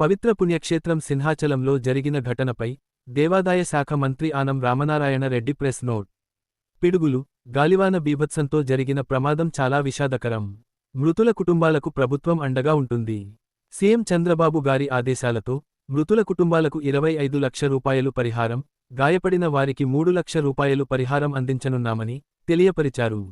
పవిత్ర పుణ్యక్షేత్రం సింహాచలంలో జరిగిన ఘటనపై దేవాదాయ శాఖ మంత్రి ఆనం రామనారాయణ రెడ్డి ప్రెస్ నోట్. పిడుగులు గాలివాన బీభత్సంతో జరిగిన ప్రమాదం చాలా విషాదకరం. మృతుల కుటుంబాలకు ప్రభుత్వం అండగా ఉంటుంది. సీఎం చంద్రబాబు గారి ఆదేశాలతో మృతుల కుటుంబాలకు ఇరవై ఐదు లక్ష రూపాయలు పరిహారం గాయపడిన వారికి మూడు లక్ష రూపాయలు పరిహారం అందించనున్నామని తెలియపరిచారు.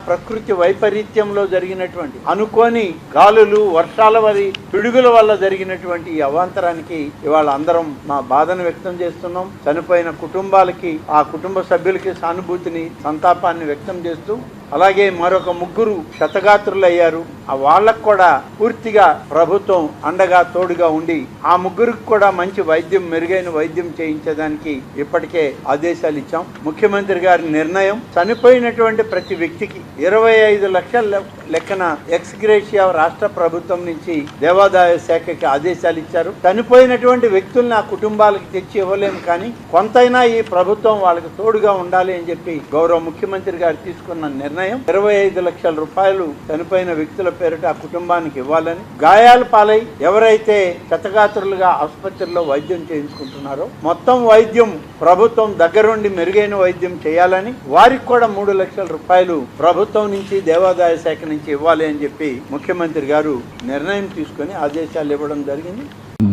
ప్రకృతి వైపరీత్యంలో జరిగినటువంటి అనుకోని గాలులు వర్షాల వరి పిడుగుల వల్ల జరిగినటువంటి ఈ అవాంతరానికి ఇవాళ అందరం మా బాధను వ్యక్తం చేస్తున్నాం. చనిపోయిన కుటుంబాలకి ఆ కుటుంబ సభ్యులకి సానుభూతిని సంతాపాన్ని వ్యక్తం చేస్తూ అలాగే మరొక ముగ్గురు క్షతగాత్రులయ్యారు ఆ వాళ్ళకు కూడా పూర్తిగా ప్రభుత్వం అండగా తోడుగా ఉండి ఆ ముగ్గురికి కూడా మంచి వైద్యం మెరుగైన వైద్యం చేయించడానికి ఇప్పటికే ఆదేశాలు ఇచ్చాం. ముఖ్యమంత్రి గారి నిర్ణయం చనిపోయినటువంటి ప్రతి వ్యక్తికి ఇరవై ఐదు లక్షల లెక్కన ఎక్స్గ్రేషియా రాష్ట్ర ప్రభుత్వం నుంచి దేవాదాయ శాఖకి ఆదేశాలు ఇచ్చారు. చనిపోయినటువంటి వ్యక్తుల్ని ఆ కుటుంబాలకు తెచ్చి ఇవ్వలేము కానీ కొంతైనా ఈ ప్రభుత్వం వాళ్ళకి తోడుగా ఉండాలి అని చెప్పి గౌరవ ముఖ్యమంత్రి గారు తీసుకున్న నిర్ణయం. ఇరవై ఐదు లక్షల రూపాయలు చనిపోయిన వ్యక్తుల పేరిట ఆ కుటుంబానికి ఇవ్వాలని గాయాల పాలై ఎవరైతే క్షతగాత్రులుగా ఆసుపత్రిలో వైద్యం చేయించుకుంటున్నారో మొత్తం వైద్యం ప్రభుత్వం దగ్గరుండి మెరుగైన వైద్యం చేయాలని వారికి కూడా మూడు లక్షల రూపాయలు ప్రభుత్వం నుంచి దేవాదాయ శాఖ నుంచి ఇవ్వాలి అని చెప్పి ముఖ్యమంత్రి గారు నిర్ణయం తీసుకొని ఆదేశాలు ఇవ్వడం జరిగింది.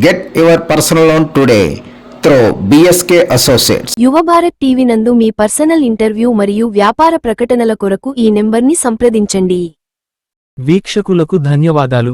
Get your personal loan today through BSK Associates. యువ భారత్ టీవీ నందు మీ పర్సనల్ ఇంటర్వ్యూ మరియు వ్యాపార ప్రకటనల కొరకు ఈ నెంబర్ని సంప్రదించండి వీక్షకులకు ధన్యవాదాలు